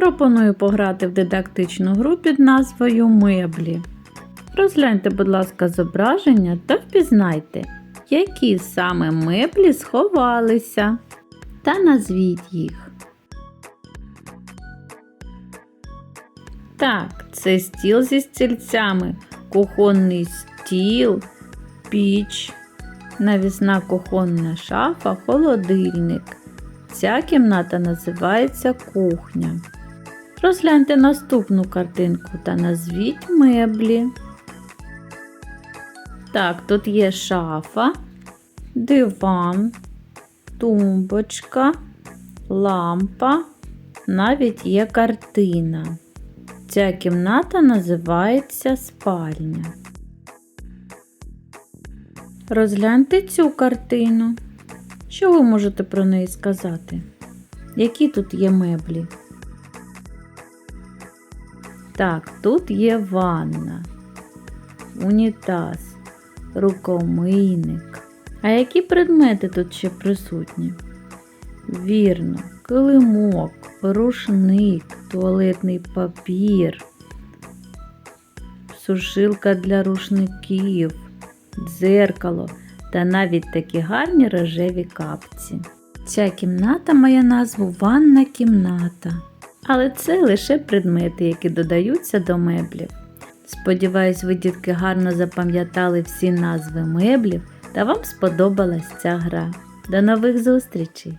Пропоную пограти в дидактичну гру під назвою Меблі. Розгляньте, будь ласка, зображення та впізнайте, які саме меблі сховалися. Та назвіть їх. Так, це стіл зі стільцями, кухонний стіл, піч, навісна кухонна шафа, холодильник. Ця кімната називається кухня. Розгляньте наступну картинку та назвіть меблі. Так, тут є шафа, диван, тумбочка, лампа, навіть є картина. Ця кімната називається спальня. Розгляньте цю картину. Що ви можете про неї сказати? Які тут є меблі? Так, тут є ванна, унітаз, рукомийник. А які предмети тут ще присутні? Вірно, килимок, рушник, туалетний папір, сушилка для рушників, дзеркало та навіть такі гарні рожеві капці. Ця кімната має назву ванна кімната. Але це лише предмети, які додаються до меблів. Сподіваюсь, ви, дітки, гарно запам'ятали всі назви меблів та вам сподобалась ця гра. До нових зустрічей!